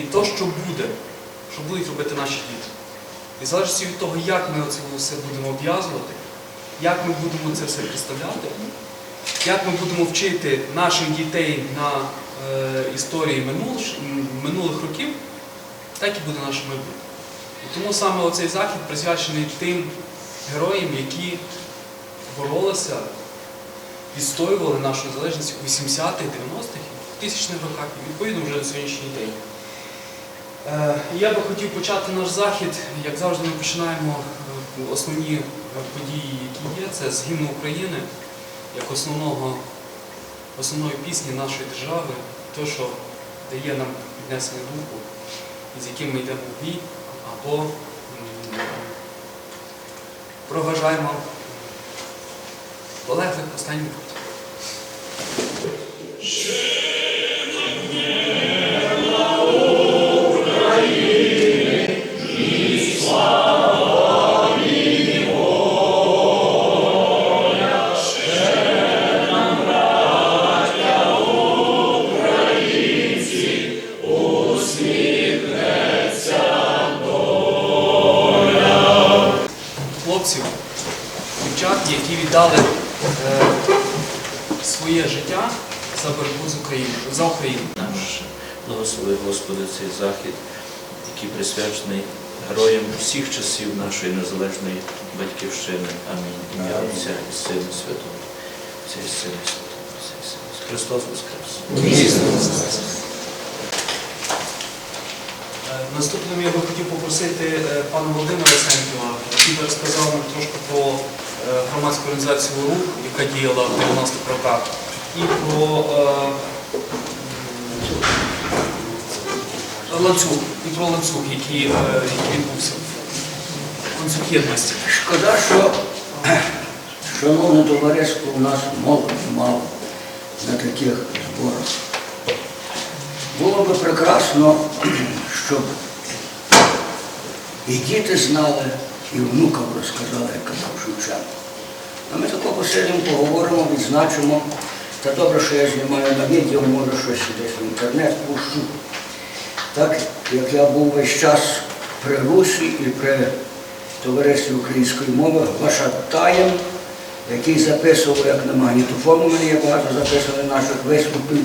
і то, що буде, що будуть робити наші діти. І в залежності від того, як ми це все будемо обв'язувати, як ми будемо це все представляти, як ми будемо вчити наших дітей на е, історії минулих, минулих років, так і буде наше майбутнє. І тому саме оцей захід присвячений тим героям, які боролися, відстоювали нашу незалежність у 80-х, 90-х, 2000-х роках і відповідно вже на сьогоднішній день. Е, Я би хотів почати наш захід, як завжди, ми починаємо е, основні е, події, які є, це з гімну України, як основного, основної пісні нашої держави, то, що дає нам піднесення духу, з яким ми йдемо в бій, або проважаємо полеглих останній хлопців, дівчат, які віддали е, своє життя за боротьбу з Україною, за Україну. Наш благослови Господи цей захід, який присвячений героям всіх часів нашої незалежної батьківщини. Амінь. Ім'я Отця і Сина Святого. І Сина Святого. Сина Святого. Христос Воскрес! Наступним я би хотів попросити е, пана Володимира Сенківа, який би розказав нам трошки про е, громадську організацію РУХ, яка діяла в 90-х роках, і про е, ланцюг, і про ланцюг, який, е, відбувся. Ланцюг єдності. Шкода, що шановне товариство у нас молоді мало на таких зборах. Було би прекрасно, щоб і діти знали, і внукам розказали, як казав Шевченко. А ми тако посидимо, поговоримо, відзначимо. Та добре, що я знімаю на відео, може щось десь в інтернет пущу. Так як я був весь час при Русі і при товаристві української мови Глашатаєм, який записував, як на магнітофон, у мене є багато записаних наших виступів,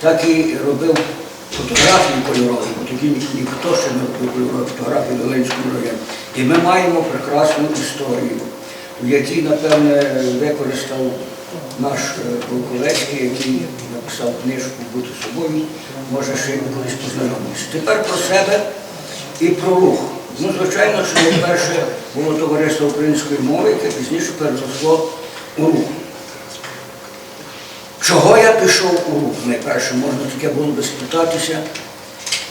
так і робив фотографії кольорові, бо тоді ніхто ще не робив фотографії в районі. І ми маємо прекрасну історію, в якій, напевне, використав наш е, Волковецький, який написав книжку Бути собою, може ще колись познайомитися. Тепер про себе і про рух. Ну, звичайно, що найперше було товариство української мови, яке пізніше переросло у рух. Чого я пішов у рух? Найперше можна таке було би спитатися,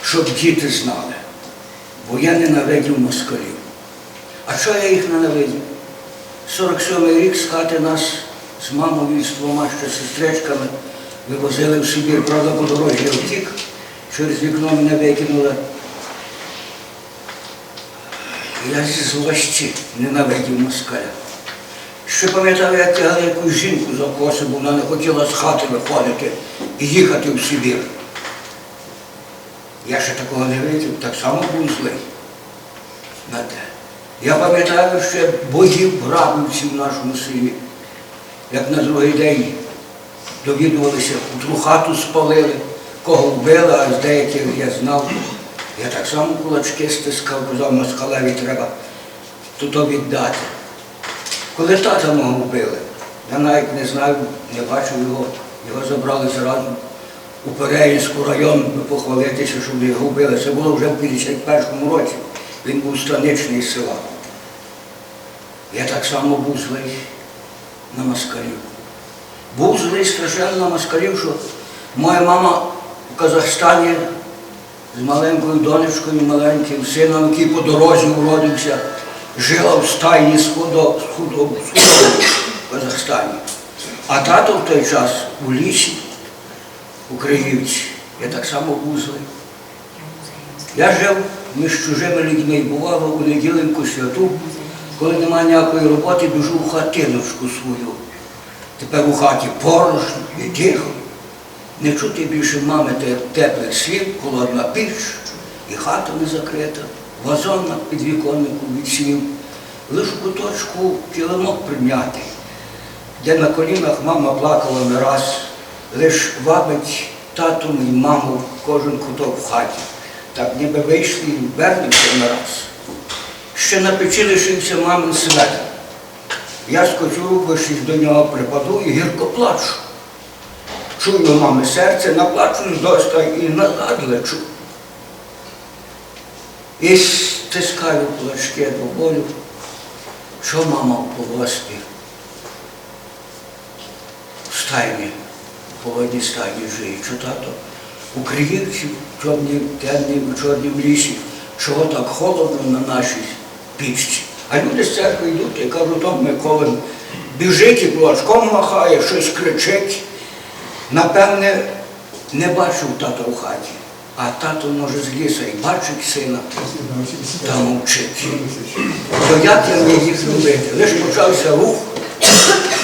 щоб діти знали. Бо я ненавидів москалів. А чого я їх ненавидів? 47-й рік з хати нас з мамою і з двома ще сестричками вивозили в Сибір, правда, по дорозі я втік, через вікно мене викинули. Я зі злості ненавидів москаля. Ще пам'ятаю, як тягали якусь жінку за коси, бо вона не хотіла з хати виходити і їхати в Сибір. Я ще такого не видів, так само був злий. на те. Я пам'ятаю ще боїв грабивців в нашому селі, як на другий день довідувалися, утру хату спалили, кого вбили, а з деяких я знав. Я так само кулачки стискав, казав, москалеві треба тут віддати. Коли тата мого вбили, я навіть не знаю, не бачив його, його забрали зразу у Переїнську район похвалитися, щоб його вбили. Це було вже в 51-му році. Він був станичний села. Я так само був злий на москалів. Був злий страшенно на москалів, що моя мама в Казахстані з маленькою донечкою, маленьким сином, який по дорозі уродився, жила в стайні з худо- з худо- з худобою в Казахстані. А тато в той час у лісі, у Криївці, я так само був. Я жив між чужими людьми бувало у неділеньку святу, коли немає ніякої роботи, біжу в хатиночку свою. Тепер у хаті порожньо і тихо. Не чути більше мами теплих слів, холодна піч, і хата не закрита, вазон на підвіконнику відсів, лиш у куточку килимок прим'ятий, де на колінах мама плакала не раз, лиш вабить тату і маму кожен куток в хаті. Так ніби вийшли і вернемося не раз. Ще на печі лишився мамин светр. Я скочу руку, до нього припаду і гірко плачу. Чую мами серце, наплачусь доста і назад лечу. І стискаю кулачки до болю, що мама в полості. В стайні, в холодній стайні жиє, що тато у Криївці, в чорній, темній, у чорнім лісі, чого так холодно на нашій пічці. А люди з церкви йдуть і кажуть, он Микола біжить і кулачком махає, щось кричить. Напевне, не бачив тата в хаті, а тато може з ліса і бачить сина та мовчить. То як я міг їх любити? Лиш почався рух,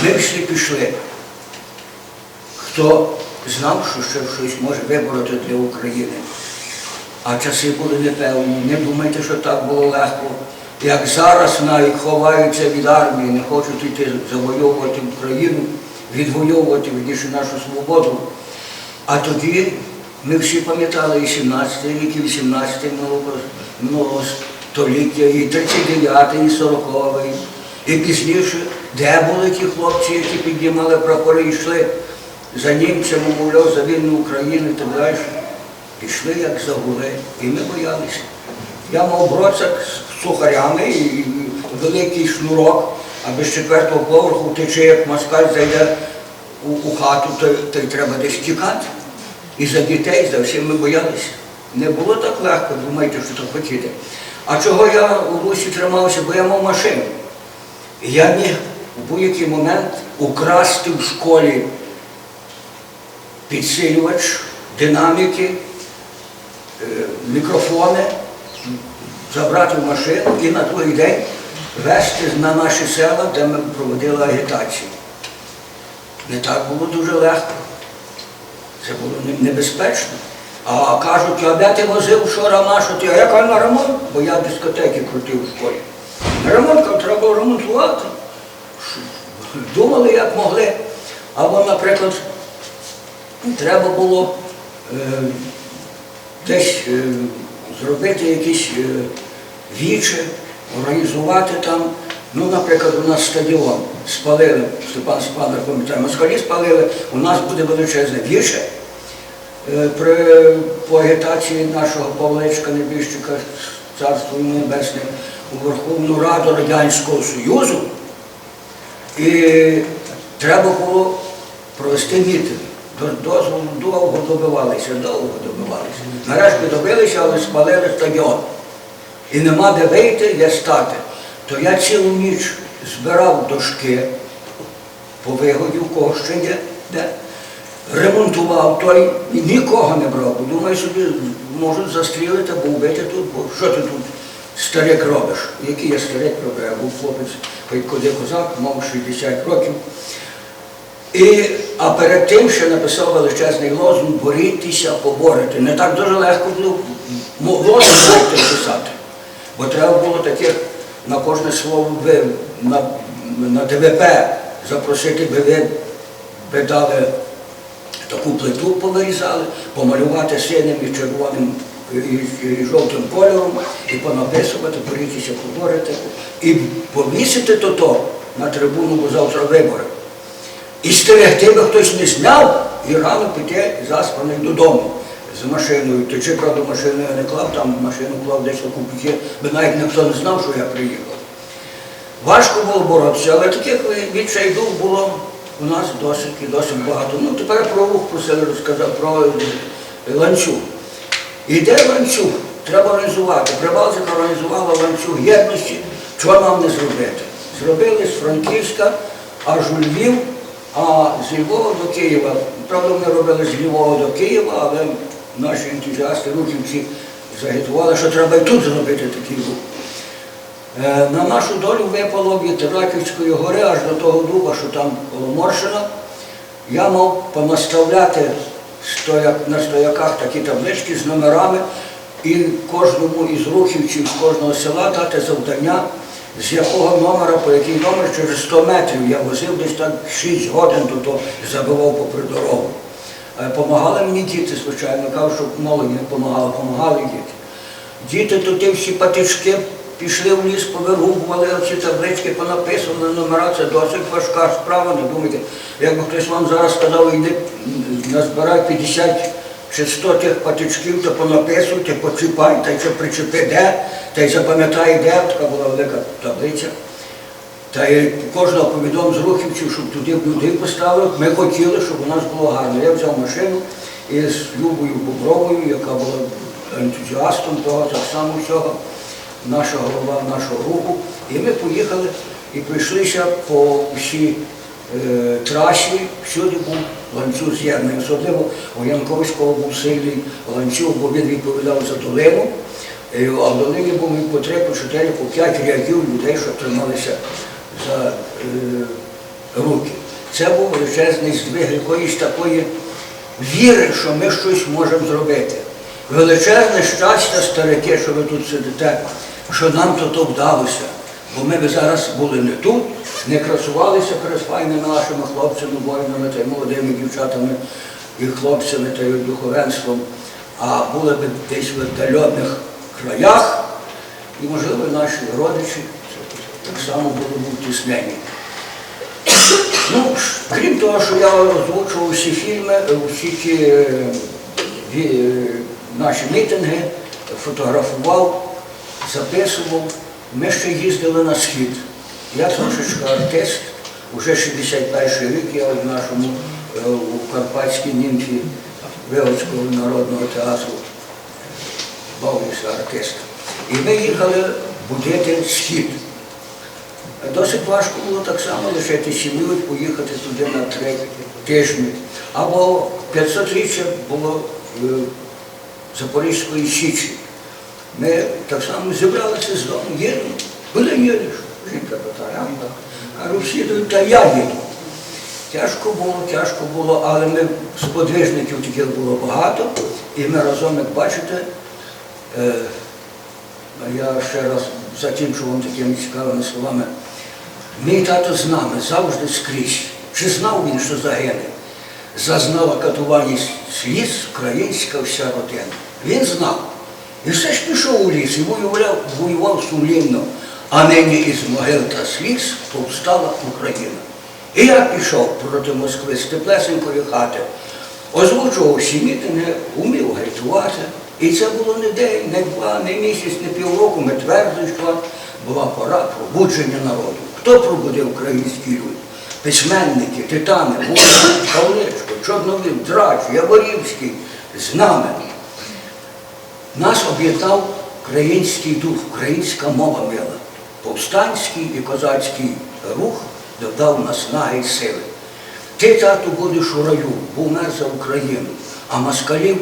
ми всі пішли. Хто знав, що ще щось може вибороти для України. А часи були непевні. Не думайте, що так було легко. Як зараз навіть ховаються від армії, не хочуть йти завойовувати Україну, відвоювати відніше нашу свободу. А тоді ми всі пам'ятали і 17 рік, і 18 минулого, століття, і 39-й, і 40, і пізніше, де були ті хлопці, які піднімали прапори і йшли за німцями, мовляв, за вільну Україну і так далі. Пішли як загули, і ми боялися. Я мав броцак з сухарями і великий шнурок, аби з четвертого поверху втече, як москаль зайде у, у хату, то й треба десь тікати. І за дітей, за всім ми боялися. Не було так легко, думайте, що так хотіти. А чого я у Русі тримався, бо я мав машину. Я міг у будь-який момент украсти в школі підсилювач, динаміки, е, мікрофони, забрати в машину і на другий день везти на наші села, де ми проводили агітацію. Не так було дуже легко. Це було небезпечно. А кажуть, а де ти возив вчора нашу? Ти, а я кажу, на ремонт, бо я дискотеки крутив в школі. На ремонт кажу, треба ремонтувати. Думали, як могли. Або, наприклад, треба було е, десь е, зробити якісь е, вічі, організувати там. Ну, наприклад, у нас стадіон спалили, Степан Степанович пам'ятає, москалі спалили, у нас буде величезне віче. Е, При по агітації нашого Павличка Небіжчика, царство небесне, у Верховну Раду Радянського Союзу. І треба було провести мітинг. Дозволу довго добивалися, довго добивалися. Нарешті добилися, але спалили стадіон. І нема де вийти, де стати. То я цілу ніч збирав дошки по вигоді, в кого ще є, де. Ремонтував той і нікого не брав. Бо думаю собі, можуть застрілити або вбити тут, бо що ти тут старик робиш? Який я старик роблю? Я був хлопець, хоч коли козак, мав 60 років. І, а перед тим ще написав величезний лозунг борітися, поборити. Не так дуже легко було м- лозунг писати. Бо треба було таких на кожне слово ви, на, на ДВП запросити би ви би дали таку плиту повирізали, помалювати синим і червоним і, і- жовтим кольором, і понаписувати, борітися, поборити, і повісити то то на трибуну, бо завтра вибори. І стерегти би хтось не зняв і рано піти заспаний додому з машиною. То чи, правда, машину я не клав, там машину клав десь у купіки, бо навіть ніхто не знав, що я приїхав. Важко було боротися, але таких відчайдух було у нас досить і досить багато. Ну, тепер про рух просили розказати, про е, ланцюг. Іде ланцюг, треба організувати. Прибалтика організувала ланцюг єдності, чого нам не зробити? Зробили з Франківська аж у Львів, а з Львова до Києва. Правда, вони робили з Львова до Києва, але наші ентузіасти, рухівці загітували, що треба і тут зробити такий рух. Е, На нашу долю випало від Раківської гори аж до того дуба, що там коло Моршина. Я мав понаставляти на стояках такі таблички з номерами, і кожному із рухівців з кожного села дати завдання, з якого номера, по який номер через 100 метрів я возив десь так 6 годин до забивав попри дорогу. Помагали мені діти, звичайно, кажу, що молодь не допомагали діти. Діти туди всі патички пішли в ліс, повирубували оці таблички, понаписували номера, це досить важка справа, не думайте. Якби хтось вам зараз сказав, йди назбирай 50 чи 100 тих патичків, то понаписуйте, почіпай, та й що причепи де, та й запам'ятай де, така була велика таблиця. Та й кожного повідом з рухівців, щоб туди людей поставили. Ми хотіли, щоб у нас було гарно. Я взяв машину із Любою Бобровою, яка була ентузіастом того, так само всього, наша голова нашого руху. І ми поїхали і прийшлися по всій е, трасі, всюди був ланцюг з'єднання. Особливо у Янковського був сильний ланцюг, бо він відповідав за долину. Е, А в долині був по три, по чотири, по п'ять рядів людей, що трималися за е, руки. Це був величезний здвиг якоїсь такої віри, що ми щось можемо зробити. Величезне щастя, старики, що ви тут сидите, що нам то то вдалося. Бо ми б зараз були не тут, не красувалися перед файними нашими хлопцями, воїнами та й молодими дівчатами і хлопцями та й духовенством, а були б десь в віддалених краях, і, можливо, наші родичі так само були б утіснені. Ну, крім того, що я озвучував всі фільми, е, всі ті е, е, наші мітинги, фотографував, записував, ми ще їздили на схід. Я трошечки артист, уже 61 рік я в нашому у Карпатській німфі Вилицького народного театру бавився артистом. І ми їхали будити схід. Досить важко було так само лишити сім'ю і поїхати туди на три тижні. Або 500-річчя було е, Запорізької Січі. Ми так само зібралися з дому, їдемо. Куди їдеш? Жінка питає, а йдуть, та я їду. Тяжко було, тяжко було, але ми сподвижників таких було багато, і ми разом, як бачите, е, я ще раз закінчу вам такими цікавими словами. Мій тато з нами завжди скрізь. Чи знав він, що загине? Зазнала катування сліз українська вся родина. Він знав. І все ж пішов у ліс і воював, воював сумлінно. А нині із могил та сліз повстала Україна. І я пішов проти Москви з теплесенької хати, озвучував всі мітинги, умів агітувати. І це було не день, не два, не місяць, не півроку. Ми твердо йшла, була пора пробудження народу. Хто пробудив український люд? Письменники, титани, Гура, Павличко, Чорновіл, Драч, Яворівський з. Нас об'єднав український дух, українська мова мила. Повстанський і козацький рух додав наснаги й сили. Ти, тату, будеш у раю, був мер за Україну, а москалів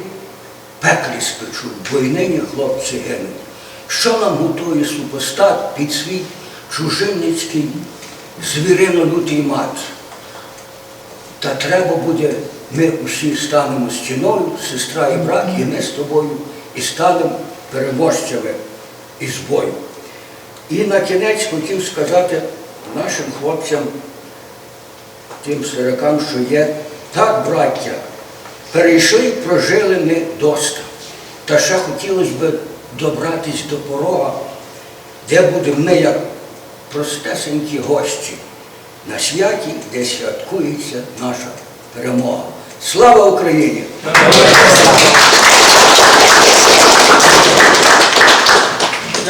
пеклі спечуть, бо й нині хлопці гинуть. Що нам готує супостат під свій чужинницький звірино лютий мат? Та треба буде, ми усі станемо стіною, сестра і брат, і ми з тобою, і станемо переможцями із бою. І на кінець хотів сказати нашим хлопцям, тим сирокам, що є, так, браття, перейшли прожили ми доста. Та ще хотілося б добратись до порога, де будемо ми, як простесенькі гості, на святі, де святкується наша перемога. Слава Україні!